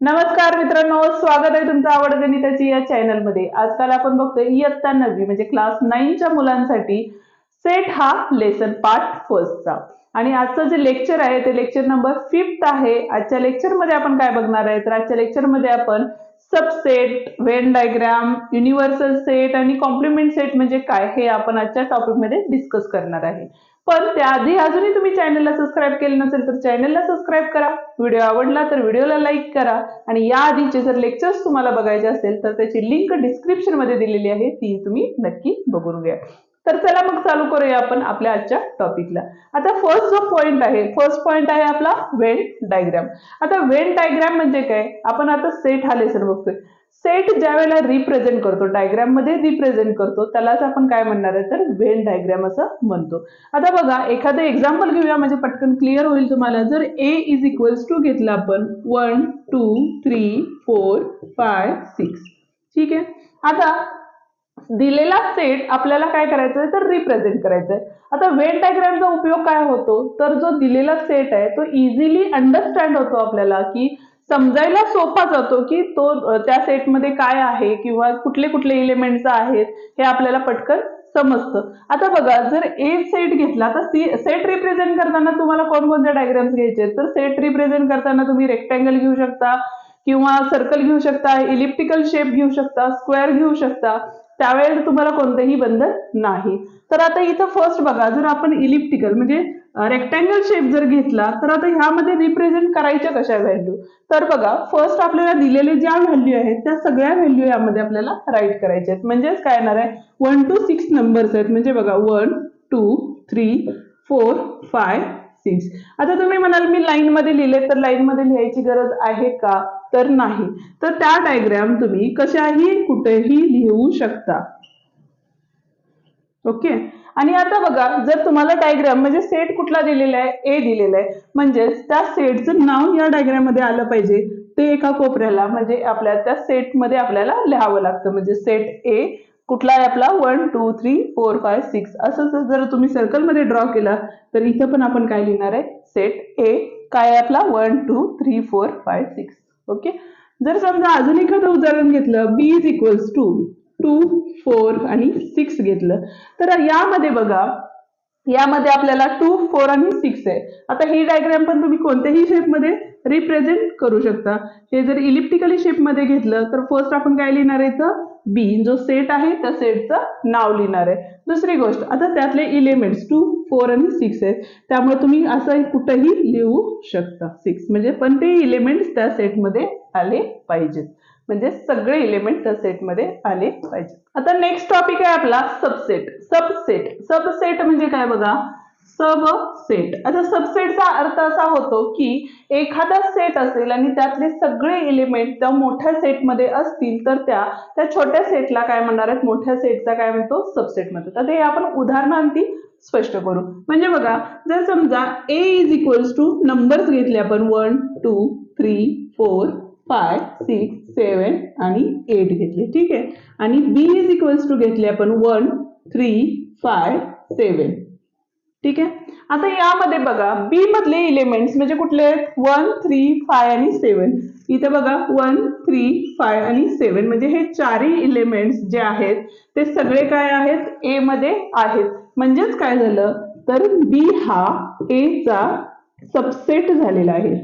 नमस्कार मित्रांनो स्वागत आहे तुमचं आवड गणिताची या चॅनलमध्ये आजकाल आपण बघतोय इयत्ता नववी म्हणजे क्लास नाईनच्या मुलांसाठी सेट हा लेसन पार्ट फर्स्टचा आणि आजचं जे लेक्चर आहे ते लेक्चर नंबर फिफ्थ आहे. आजच्या लेक्चरमध्ये आपण काय बघणार आहे? तर आजच्या लेक्चरमध्ये आपण subset Venn diagram universal set आणि कॉम्प्लिमेंट सेट म्हणजे काय हे आपण आजच्या टॉपिकमध्ये डिस्कस करणार आहे. पण त्याआधी अजूनही तुम्ही चॅनलला सबस्क्राईब केलं नसेल तर चॅनलला सबस्क्राईब करा. व्हिडिओ आवडला तर व्हिडिओला लाईक करा. आणि या आधीचे जर लेक्चर्स तुम्हाला बघायचे असेल तर त्याची लिंक डिस्क्रिप्शनमध्ये दिलेली आहे. ती तुम्ही नक्की बघून घ्या. तर चला मग चालू करूया आपण आपल्या आजच्या टॉपिकला आता फर्स्ट जो पॉइंट आहे फर्स्ट पॉइंट आहे आपला वेन डायग्राम आता वेन डायग्राम म्हणजे काय? आपण आता सेट हा लेसन बघतोय. सेट ज्या वेळेला रिप्रेझेंट करतो डायग्राममध्ये रिप्रेझेंट करतो त्यालाच आपण काय म्हणणार आहे तर वेन डायग्राम असं म्हणतो. आता बघा एखादं एक्झाम्पल घेऊया म्हणजे पटकन क्लिअर होईल तुम्हाला. जर ए इज इक्वल्स टू घेतलं आपण one two three four five six ठीक आहे? आता दिलेला सेट आपल्याला काय करायचं आहे तर रिप्रेझेंट करायचं आहे आता वेन डायग्रामचा उपयोग काय होतो? तर जो दिलेला सेट आहे तो इझिली अंडरस्टँड होतो आपल्याला की समजायला सोपा जातो की तो त्या सेटमध्ये काय आहे किंवा कुठले कुठले इलिमेंट्स आहेत हे आपल्याला पटकन समजतं. आता बघा जर ए सेट घेतला तर सी सेट रिप्रेझेंट करताना तुम्हाला कोणकोणते डायग्राम्स घ्यायचे आहेत? तर सेट रिप्रेझेंट करताना तुम्ही रेक्टँगल घेऊ शकता किंवा सर्कल घेऊ शकता इलिप्टिकल शेप घेऊ शकता स्क्वेअर घेऊ शकता त्यावेळेला तुम्हाला कोणतेही बंधन नाही. तर आता इथं फर्स्ट बघा जर आपण इलिप्टिकल म्हणजे रेक्टँगल शेप जर घेतला तर आता ह्यामध्ये रिप्रेझेंट करायच्या कशा व्हॅल्यू तर बघा फर्स्ट आपल्याला दिलेले ज्या व्हॅल्यू आहेत त्या सगळ्या व्हॅल्यू यामध्ये आपल्याला राईट करायच्या आहेत. म्हणजेच काय येणार आहे? वन टू सिक्स नंबर्स आहेत. म्हणजे बघा one two three four five six आता तुम्ही म्हणाल मी लाईनमध्ये लिहिले तर लाईन मध्ये लिहायची गरज आहे का? तर नाही. तर त्या डायग्राम तुम्ही कशाही कुठेही लिहू शकता. ओके आणि आता बघा जर तुम्हाला डायग्राम म्हणजे सेट कुठला दिलेला आहे? ए दिलेला आहे. म्हणजेच त्या सेटचं नाव या डायग्राममध्ये आलं पाहिजे. ते एका कोपऱ्याला म्हणजे आपल्या त्या सेटमध्ये आपल्याला लिहावं लागतं. म्हणजे सेट ए कुठला आहे आपला? One two three four five six असं जर- तुम्ही सर्कलमध्ये ड्रॉ केला तर इथं पण आपण काय लिहिणार आहे? सेट ए काय आपला? One two three four five six okay जर समजा अजून एखादं उदाहरण घेतलं B is equals to two four आणि सिक्स घेतलं तर यामध्ये बघा यामध्ये आपल्याला टू फोर आणि सिक्स आहे. आता ही डायग्राम पण तुम्ही कोणत्याही शेपमध्ये रिप्रेझेंट करू शकता. हे जर इलिप्टिकली शेपमध्ये घेतलं तर फर्स्ट आपण काय लिहिणार आहे तर बी जो सेट आहे त्या सेटचं नाव लिहिणार आहे. दुसरी गोष्ट आता त्यातले इलिमेंट्स टू फोर आणि सिक्स आहेत. त्यामुळे तुम्ही असं कुठंही लिहू शकता. सिक्स म्हणजे पण ते इलिमेंट्स त्या सेटमध्ये आले पाहिजेत. म्हणजे सगळे इलिमेंट त्या सेटमध्ये आले पाहिजे आता नेक्स्ट टॉपिक आहे आपला सबसेट सबसेट सबसेट म्हणजे काय बघा? सबसेट आता सबसेटचा अर्थ असा होतो की एखादा सेट असेल आणि त्यातले सगळे एलिमेंट त्या मोठ्या सेटमध्ये असतील तर त्या त्या छोट्या सेटला काय म्हणणार आहेत? मोठ्या सेटचा काय म्हणतो? सबसेट म्हणतो. तर हे आपण उदाहरणांती स्पष्ट करू. म्हणजे बघा जर समजा A is equals to numbers घेतले आपण one two three four five six seven आणि एट घेतले. ठीक आहे? आणि बी इज इक्वल्स टू घेतले आपण वन थ्री फाय सेवन ठीक आहे? आता यामध्ये बघा बी मधले इलिमेंट्स म्हणजे कुठले आहेत? वन थ्री फाय आणि सेवन इथे बघा वन थ्री फाय आणि सेवन म्हणजे हे चारही इलिमेंट्स जे आहेत ते सगळे काय आहेत? ए मध्ये आहेत. म्हणजेच काय झालं? तर बी हा ए चा सबसेट झालेला आहे.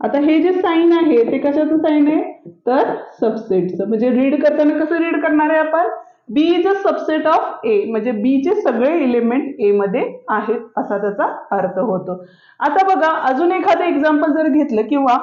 आता हे जे साईन आहे ते कशाचं साईन आहे? तर सबसेटचं म्हणजे रीड करताना कसं रीड करणार आहे आपण? B is a subset of A म्हणजे बी चे सगळे एलिमेंट ए मध्ये आहेत असा त्याचा अर्थ होतो. आता बघा अजून एखादं एक्झाम्पल जर घेतलं किंवा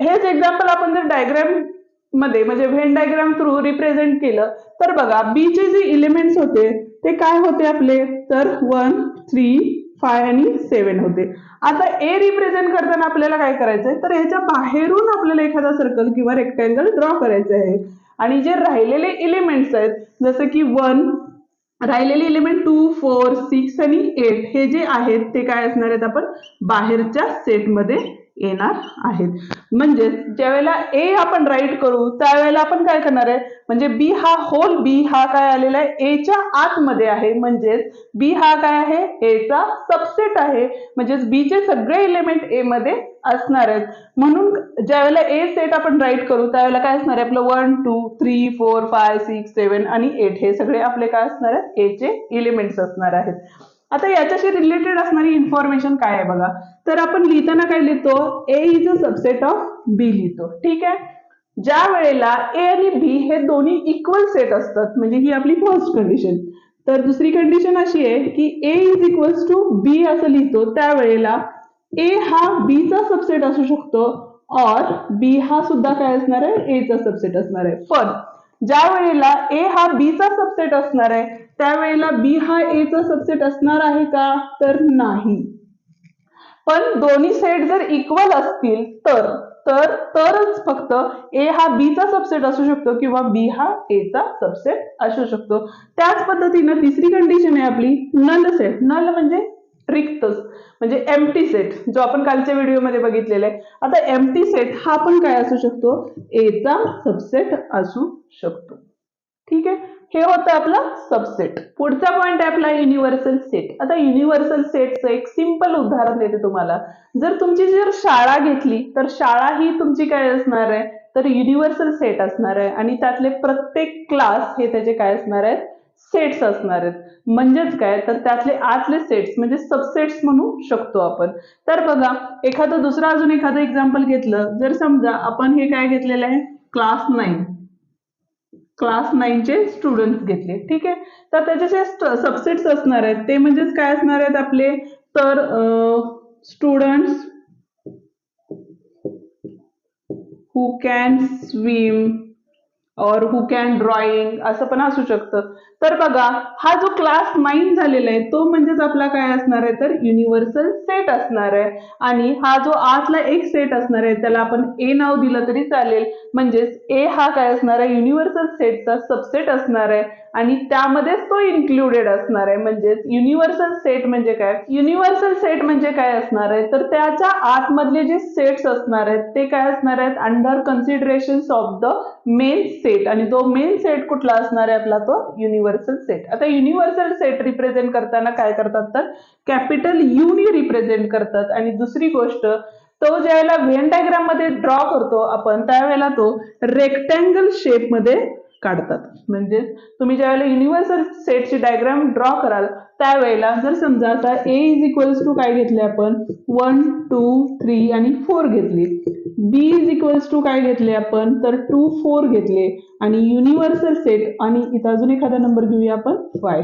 हेच एक्झाम्पल आपण जर डायग्राममध्ये म्हणजे व्हेन डायग्राम थ्रू रिप्रेझेंट केलं तर बघा बी चे जे इलिमेंट्स होते ते काय होते आपले? तर वन थ्री फाय आणि सेवन होते. आता ए रिप्रेझेंट करताना आपल्याला काय करायचंय? तर ह्याच्या बाहेरून आपल्याला एखादा सर्कल किंवा रेक्टँगल ड्रॉ करायचं आहे. आणि जे राहिलेले एलिमेंट्स आहेत जसं की वन राहिलेले एलिमेंट टू फोर सिक्स आणि एट हे जे आहेत ते काय असणार आहेत आपण? बाहेरच्या सेटमध्ये येणार आहेत. म्हणजे ज्यावेळेला ए आपण राईट करू त्यावेळेला आपण काय करणार आहे? म्हणजे बी हा होल बी हा काय आलेला आहे? एच्या आतमध्ये आहे. म्हणजेच बी हा काय आहे? एचा सबसेट आहे. म्हणजेच बीचे सगळे एलिमेंट ए मध्ये असणार आहेत. म्हणून ज्यावेळेला ए सेट आपण राईट करू त्यावेळेला काय असणार आहे? आपलं one two three four five six seven आणि एट हे सगळे आपले काय असणार आहेत? ए चे एलिमेंट्स असणार आहेत. आता याच्याशी रिलेटेड असणारी इन्फॉर्मेशन काय आहे बघा? तर आपण लिहिताना काय लिहितो? A is a subset of B लिहितो. ठीक आहे? ज्या वेळेला ए आणि बी हे दोन्ही इक्वल सेट असतात म्हणजे ही आपली फर्स्ट कंडिशन तर दुसरी कंडिशन अशी आहे की A is equals to B असं लिहितो त्यावेळेला ए हा बीचा सबसेट असू शकतो और बी हा सुद्धा काय असणार आहे? ए चा सबसेट असणार आहे. पण ज्या वेळेला ए हा बी चा सबसेट असणार आहे त्यावेळेला बी हा ए चा सबसेट असणार आहे का? तर नाही. पण दोन्ही सेट जर इक्वल असतील तर तर तरच फक्त ए हा बी चा सबसेट असू शकतो किंवा बी हा ए चा सबसेट असू शकतो. त्याच पद्धतीनं तिसरी कंडिशन आहे आपली नल सेट नल म्हणजे रिक्तच. म्हणजे एमटी सेट जो आपण कालच्या व्हिडिओमध्ये बघितलेला आहे. आता एमटी सेट हा पण काय असू शकतो? एचा सबसेट असू शकतो. ठीक आहे? हे होतं आपलं सबसेट पुढचा पॉईंट आहे आपला युनिव्हर्सल सेट आता युनिव्हर्सल सेटचं एक सिंपल उदाहरण देते तुम्हाला. जर तुमची जर शाळा घेतली तर शाळा ही तुमची काय असणार आहे? तर युनिव्हर्सल सेट असणार आहे. आणि त्यातले प्रत्येक क्लास हे त्याचे काय असणार आहेत? सेट्स असणार आहेत. म्हणजेच काय? तर त्यातले आतले सेट्स म्हणजे सबसेट्स म्हणू शकतो आपण. तर बघा एखादं दुसरं अजून एखादं एक्झाम्पल घेतलं. जर समजा आपण हे काय घेतलेलं आहे? क्लास नाईन क्लास नाईनचे स्टुडंट्स घेतले. ठीक आहे? तर त्याचे जे सबसेट्स असणार आहेत ते म्हणजेच काय असणार आहेत आपले? तर स्टुडंट्स हू कॅन स्विम और हू कॅन ड्रॉइंग असं पण असू शकतं. तर बघा हा जो क्लास नाईन झालेला आहे तो म्हणजेच आपला काय असणार आहे? तर युनिव्हर्सल सेट असणार आहे. आणि हा जो आजला एक सेट असणार आहे त्याला आपण ए नाव दिलं तरी चालेल. म्हणजेच ए हा काय असणार आहे? युनिव्हर्सल सेटचा सबसेट असणार आहे. आणि त्यामध्येच तो इन्क्लुडेड असणार आहे. म्हणजेच युनिव्हर्सल सेट म्हणजे काय? युनिव्हर्सल सेट म्हणजे काय असणार आहे? तर त्याच्या आतमधले जे सेट्स असणार आहेत ते काय असणार आहेत? Under consideration of the main set आणि तो मेन सेट कुठला असणार आहे आपला? तो युनिव्हर्सल सेट आता युनिव्हर्सल सेट रिप्रेझेंट करताना काय करतात तर? कॅपिटल युनी रिप्रेझेंट करतात. आणि दुसरी गोष्ट तो ज्यावेळेला व्हेन डायग्राममध्ये ड्रॉ करतो आपण त्यावेळेला तो रेक्टँगल शेपमध्ये काढतात. म्हणजे तुम्ही ज्यावेळेला युनिव्हर्सल सेटची डायग्राम ड्रॉ कराल त्यावेळेला जर समजा आता ए इज इक्वल्स टू काय घेतले आपण? वन टू थ्री आणि फोर घेतली. बी इज इक्वल्स टू काय घेतले आपण? तर टू फोर घेतले. आणि युनिव्हर्सल सेट आणि इथं अजून एखादा नंबर घेऊया आपण? फाय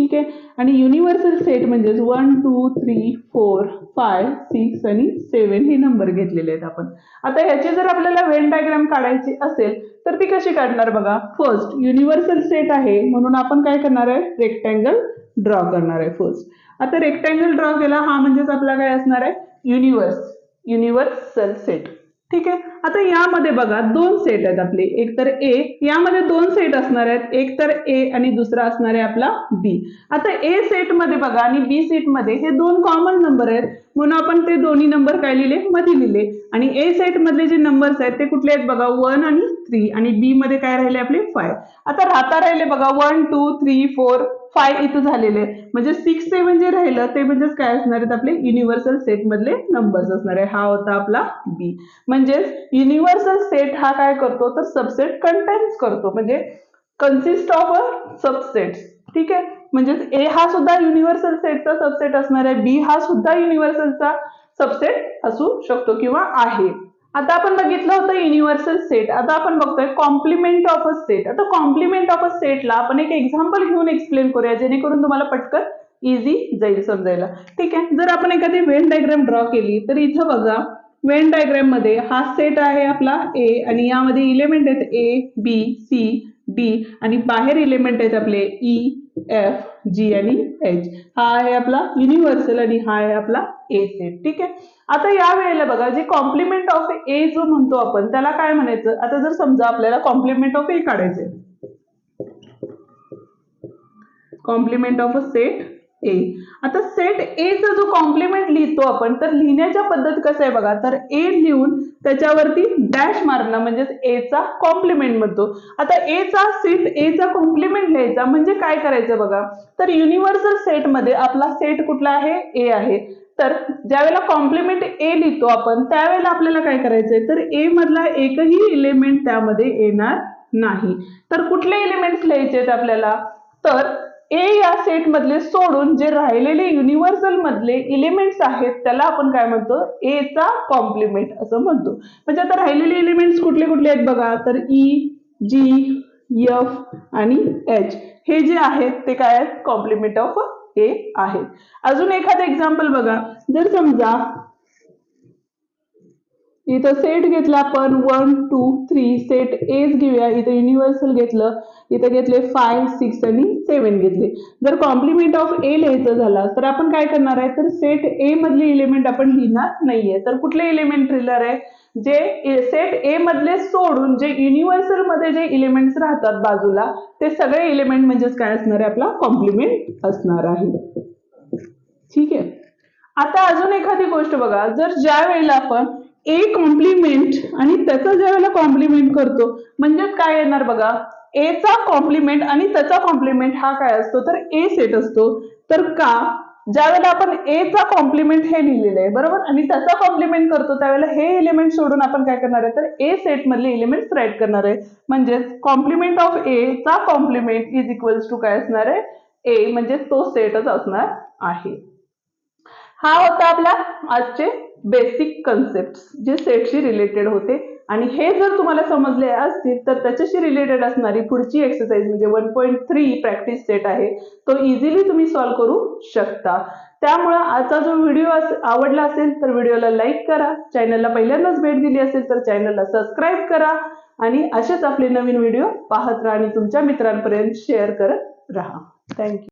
ठीक आहे? आणि युनिव्हर्सल सेट म्हणजेच one two three four five six आणि सेवन हे नंबर घेतलेले आहेत आपण. आता ह्याची जर आपल्याला वेन डायग्राम काढायची असेल तर ती कशी काढणार बघा? फर्स्ट युनिव्हर्सल सेट आहे म्हणून आपण काय करणार आहे? रेक्टँगल ड्रॉ करणार आहे फर्स्ट आता रेक्टँगल ड्रॉ केला हा म्हणजेच आपला काय असणार आहे? युनिव्हर्स युनिव्हर्सल सेट ठीक आहे? आता यामध्ये बघा दोन सेट आहेत आपले. एक तर ए यामध्ये दोन सेट असणार आहेत. एक तर ए आणि दुसरा असणार आहे आपला बी आता ए सेटमध्ये बघा आणि बी सेटमध्ये हे दोन कॉमन नंबर आहेत. म्हणून आपण ते दोन्ही नंबर काय लिहिले? मध्ये लिहिले. आणि ए सेट मधले जे नंबर्स आहेत ते कुठले आहेत बघा? वन आणि थ्री आणि बी मध्ये काय राहिले आपले? फाय आता राहता राहिले बघा one two three four five इथं झालेले. म्हणजे सिक्स सेवन जे राहिलं ते म्हणजेच काय असणार आहेत आपले? युनिव्हर्सल सेट मधले नंबर्स असणार आहे. हा होता आपला बी म्हणजेच युनिव्हर्सल सेट हा काय करतो? तर सबसेट कंटेन्स करतो. म्हणजे कन्सिस्ट ऑफ अ सबसेट ठीक आहे? म्हणजेच ए हा सुद्धा युनिव्हर्सल सेटचा सबसेट असणार आहे. बी हा सुद्धा युनिव्हर्सलचा सबसेट असू शकतो किंवा आहे. आता आपण बघितलं होतं युनिव्हर्सल सेट आता आपण बघतोय कॉम्प्लिमेंट ऑफ अ सेट आता कॉम्प्लिमेंट ऑफ अ सेटला आपण एक एक्झाम्पल घेऊन एक्सप्लेन करूया जेणेकरून तुम्हाला पटकन इझी जाईल समजायला. ठीक आहे? जर आपण एखादी वेन डायग्राम ड्रॉ केली तर इथं बघा वेन डायग्राममध्ये हा सेट आहे आपला ए आणि यामध्ये इलेमेंट आहेत ए बी सी डी आणि बाहेर इलेमेंट आहेत आपले ई एफ जी आणि एच हा आहे आपला युनिव्हर्सल आणि हा आहे आपला ए सेट ठीक आहे? आता या वेळेला बघा जे कॉम्प्लिमेंट ऑफ ए जो म्हणतो आपण त्याला काय म्हणायचं? आता जर समजा आपल्याला कॉम्प्लिमेंट ऑफ ए काढायचे complement of a set A आता सेट ए चा जो कॉम्प्लिमेंट लिहितो आपण तर लिहिण्याच्या पद्धत कसं आहे बघा तर ए लिहून त्याच्यावरती डॅश मारणं म्हणजेच ए चा कॉम्प्लिमेंट म्हणतो. आता ए चा सेट ए चा कॉम्प्लिमेंट लिहायचा म्हणजे काय करायचं बघा तर युनिव्हर्सल सेटमध्ये आपला सेट कुठला आहे? ए आहे. तर ज्यावेळेला कॉम्प्लिमेंट ए लिहितो आपण त्यावेळेला आपल्याला काय करायचंय? तर ए मधला एकही इलिमेंट त्यामध्ये येणार नाही. तर कुठले इलिमेंट्स लिहायचे आहेत आपल्याला? तर ए या सेट मधले सोडून जे राहिलेले युनिव्हर्सल मधले इलिमेंट्स आहेत त्याला आपण काय म्हणतो? ए चा कॉम्प्लिमेंट असं म्हणतो. म्हणजे आता राहिलेले इलिमेंट्स कुठले कुठले आहेत बघा? तर ई जी एफ आणि एच हे जे आहेत ते काय आहेत? कॉम्प्लिमेंट ऑफ ए आहेत. अजून एखादं एक्झाम्पल बघा. जर समजा इथं सेट घेतला आपण one two three set H घेऊया. इथं युनिव्हर्सल घेतलं. इथं घेतले फाय सिक्स आणि सेवन घेतले. जर कॉम्प्लिमेंट ऑफ ए लिहायचं झाला तर आपण काय करणार आहे? तर सेट ए मधले एलिमेंट आपण लिहिणार नाहीये. तर कुठले एलिमेंट लिहिणार आहे? जे सेट ए मधले सोडून जे युनिव्हर्सलमध्ये जे इलिमेंट्स राहतात बाजूला ते सगळे एलिमेंट म्हणजेच काय असणार आहे? आपला कॉम्प्लिमेंट असणार आहे. ठीक आहे? आता अजून एखादी गोष्ट बघा. जर ज्या वेळेला आपण ए कॉम्प्लिमेंट आणि त्याचा ज्या वेळेला कॉम्प्लिमेंट करतो म्हणजेच काय येणार बघा? ए चा कॉम्प्लिमेंट आणि त्याचा कॉम्प्लिमेंट हा काय असतो? तर ए सेट असतो. तर का? ज्या वेळेला आपण ए चा कॉम्प्लिमेंट हे लिहिलेलं आहे बरोबर? आणि त्याचा कॉम्प्लिमेंट करतो त्यावेळेला हे एलिमेंट सोडून आपण काय करणार आहे? तर ए सेट मधले एलिमेंट राईट करणार आहे. म्हणजेच कॉम्प्लिमेंट ऑफ ए चा कॉम्प्लिमेंट इज इक्वल्स टू काय असणार आहे? ए म्हणजे तो सेटच असणार आहे. हा होता आपला आजचे बेसिक कन्सेप्ट जे सेटशी रिलेटेड होते. आणि हे जर तुम्हाला समजले असतील तर त्याच्याशी रिलेटेड असणारी पुढची एक्सरसाइज म्हणजे one point three practice set आहे. तो इझिली तुम्ही सॉल्व्ह करू शकता. त्यामुळं आजचा जो व्हिडिओ आवडला असेल तर व्हिडिओला लाईक करा. चॅनलला पहिल्यांदाच भेट दिली असेल तर चॅनलला सबस्क्राईब करा. आणि असेच आपले नवीन व्हिडिओ पाहत राहा आणि तुमच्या मित्रांपर्यंत शेअर करत राहा. थँक्यू